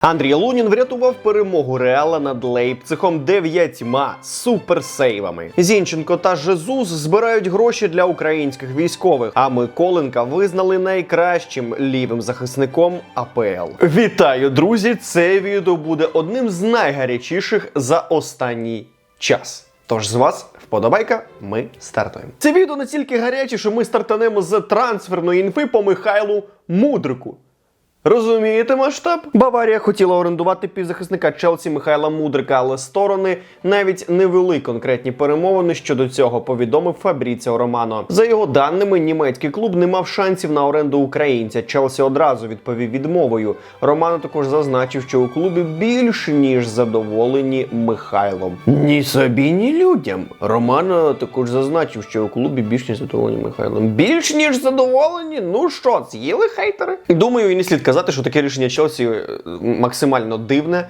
Андрій Лунін врятував перемогу Реала над Лейпцихом дев'ятьма суперсейвами. Зінченко та Жезус збирають гроші для українських військових. А Миколенка визнали найкращим лівим захисником АПЛ. Вітаю, друзі! Це відео буде одним з найгарячіших за останній час. Тож з вас вподобайка, ми стартуємо. Це відео настільки гаряче, що ми стартанемо з трансферної інфи по Михайлу Мудрику. Розумієте масштаб? Баварія хотіла орендувати півзахисника Челсі Михайла Мудрика, але сторони навіть не вели конкретні перемовини щодо цього, повідомив Фабріціо Романо. За його даними, німецький клуб не мав шансів на оренду українця. Челсі одразу відповів відмовою. Романо також зазначив, що у клубі більш ніж задоволені Михайлом. Ні собі, ні людям. Романо також зазначив, що у клубі більш ніж задоволені Михайлом. Більш ніж задоволені? Ну що, з'їли хейтери? Думаю, і не слід казати, що таке рішення Челсі е, максимально дивне.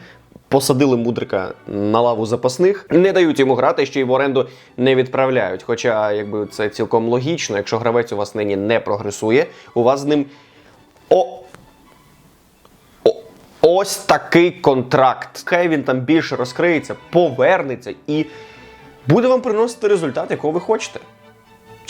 Посадили мудрика на лаву запасних, не дають йому грати, ще й в оренду не відправляють. Хоча, якби це цілком логічно, якщо гравець у вас нині не прогресує, у вас з ним о, ось такий контракт. Хай він там більше розкриється, повернеться і буде вам приносити результат, якого ви хочете.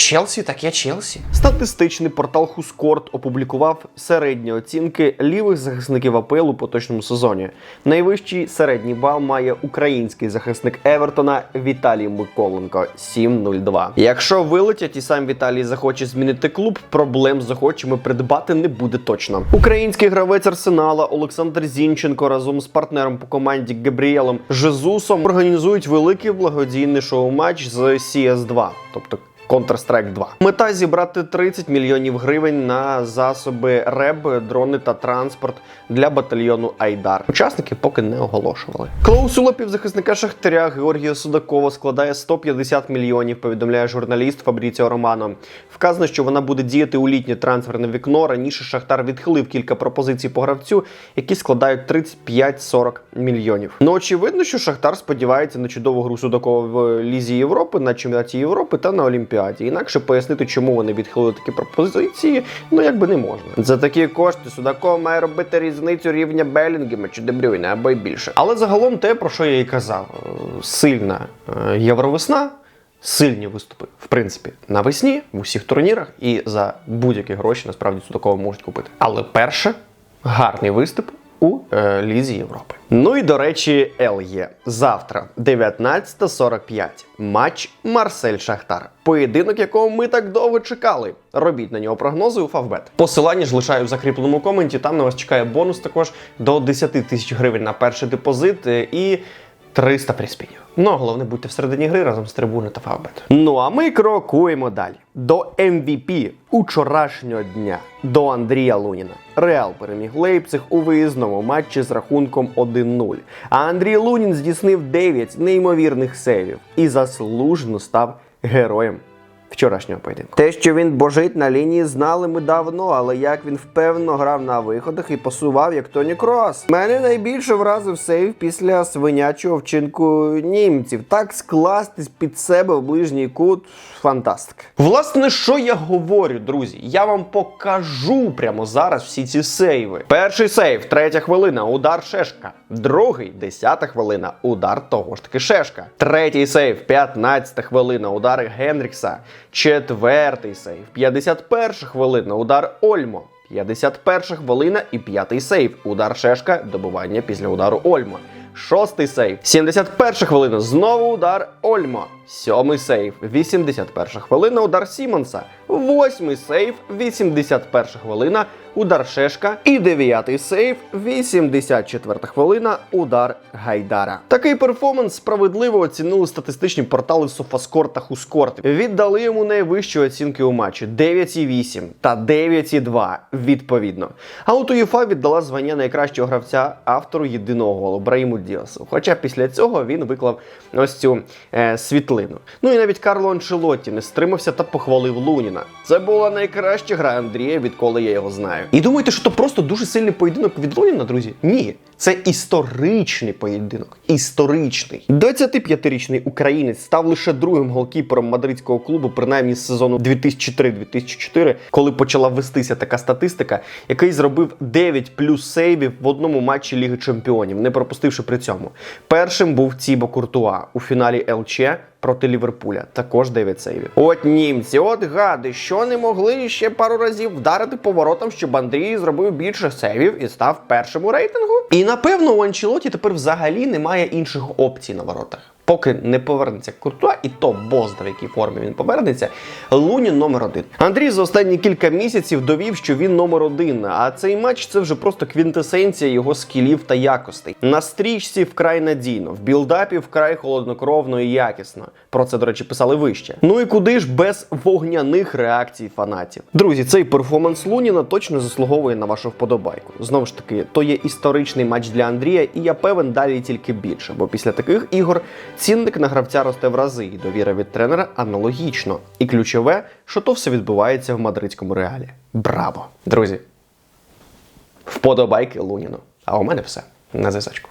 Челсі таке Челсі. Статистичний портал Хускорт опублікував середні оцінки лівих захисників АПЛ у поточному сезоні. Найвищий середній бал має український захисник Евертона Віталій Миколенко 7.02. Якщо вилетять і сам Віталій захоче змінити клуб, проблем з охочими придбати не буде точно. Український гравець Арсенала Олександр Зінченко разом з партнером по команді Габріелом Жезусом організують великий благодійний шоу-матч з CS2, тобто Counter-Strike 2. Мета зібрати 30 мільйонів гривень на засоби РЕБ, дрони та транспорт для батальйону Айдар. Учасники поки не оголошували. Клаусула півзахисника Шахтаря Георгія Судакова складає 150 мільйонів. Повідомляє журналіст Фабріціо Романо. Вказано, що вона буде діяти у літнє трансферне вікно. Раніше Шахтар відхилив кілька пропозицій по гравцю, які складають 35-40 мільйонів. Ну очевидно, що Шахтар сподівається на чудову гру Судакова в Лізі Європи, на чемпіонаті Європи та на Олімпіаді. Інакше пояснити, чому вони відхилили такі пропозиції, ну якби не можна. За такі кошти Судаков має робити різницю рівня Белінгема чи Дебрюйна або й більше. Але загалом те, про що я і казав, е, сильна е, євровесна. Сильні виступи, в принципі, навесні в усіх турнірах і за будь-які гроші насправді Судакова можуть купити. Але перше гарний виступ у е, Лізі Європи. Ну і до речі, ЛЄ. Завтра, 19.45. Матч Марсель Шахтар. Поєдинок, якого ми так довго чекали. Робіть на нього прогнози у Фавбет. Посилання ж лишаю в закріпленому коменті. Там на вас чекає бонус також до 10 тисяч гривень на перший депозит е, і 300 приспінів. Ну, а головне, будьте всередині гри разом з трибуни та Фавбет. Ну а ми крокуємо далі. До MVP учорашнього дня до Андрія Луніна. Реал переміг Лейпциг у виїзному матчі з рахунком 1-0. А Андрій Лунін здійснив 9 неймовірних сейвів і заслужено став героєм вчорашнього поєдинку. Те, що він божить на лінії, знали ми давно, але як він впевнено грав на виходах і посував як Тоні Крос. Мене найбільше вразив сейв після свинячого вчинку німців. Так скластись під себе в ближній кут фантастика. Власне, що я говорю, друзі? Я вам покажу прямо зараз всі ці сейви. Перший сейв, третя хвилина, удар Шешка. Другий, десята хвилина, удар того ж таки Шешка. Третій сейв, 15 хвилина, удар Генрікса. Четвертий сейв, 51 хвилина, удар Ольмо. 51 хвилина і п'ятий сейв. Удар Шешка, Добування після удару Ольмо. Шостий сейв. 71 хвилина. Знову удар Ольмо. Сьомий сейв. 81 хвилина. Удар Сімонса. Восьмий сейв. 81 хвилина. Удар Шешка. І дев'ятий сейв. 84 хвилина. Удар Гайдара. Такий перформанс справедливо оцінили статистичні портали Софаскор та Хускорт. Віддали йому найвищі оцінки у матчі 9,8 та 9,2 відповідно. А от УЄФА віддала звання найкращого гравця автору єдиного голу Браїму Діасу. Хоча після цього він виклав ось цю е, світлину. Ну і навіть Карло Анчелотті не стримався та похвалив Луніна. Луніна. Це була найкраща гра Андрія, відколи я його знаю. І думаєте, що то просто дуже сильний поєдинок від Луніна, друзі? Ні. Це історичний поєдинок. Історичний. 25-річний українець став лише другим голкіпером мадридського клубу, принаймні з сезону 2003-2004, коли почала вестися така статистика, який зробив 9 плюс сейвів в одному матчі Ліги Чемпіонів, не пропустивши при цьому. Першим був Цібо Куртуа у фіналі ЛЧ проти Ліверпуля. Також 9 сейвів. От німці, от гади, що не могли ще пару разів вдарити поворотом, щоб Андрій зробив більше сейвів і став першим у рейтингу. І напевно у Анчелоті тепер взагалі немає інших опцій на воротах. Поки не повернеться Куртуа, і то бозда, в якій формі він повернеться. Лунін номер один. Андрій за останні кілька місяців довів, що він номер один. А цей матч це вже просто квінтесенція його скілів та якостей. На стрічці вкрай надійно, в білдапі вкрай холоднокровно і якісно. Про це, до речі, писали вище. Ну і куди ж без вогняних реакцій фанатів? Друзі, цей перформанс Луніна точно заслуговує на вашу вподобайку. Знову ж таки, то є історичний матч для Андрія, і я певен далі тільки більше, бо після таких ігор цінник на гравця росте в рази, і довіра від тренера аналогічно. І ключове, що то все відбувається в мадридському реалі. Браво! Друзі! Вподобайки Луніну. А у мене все на зв'язочку.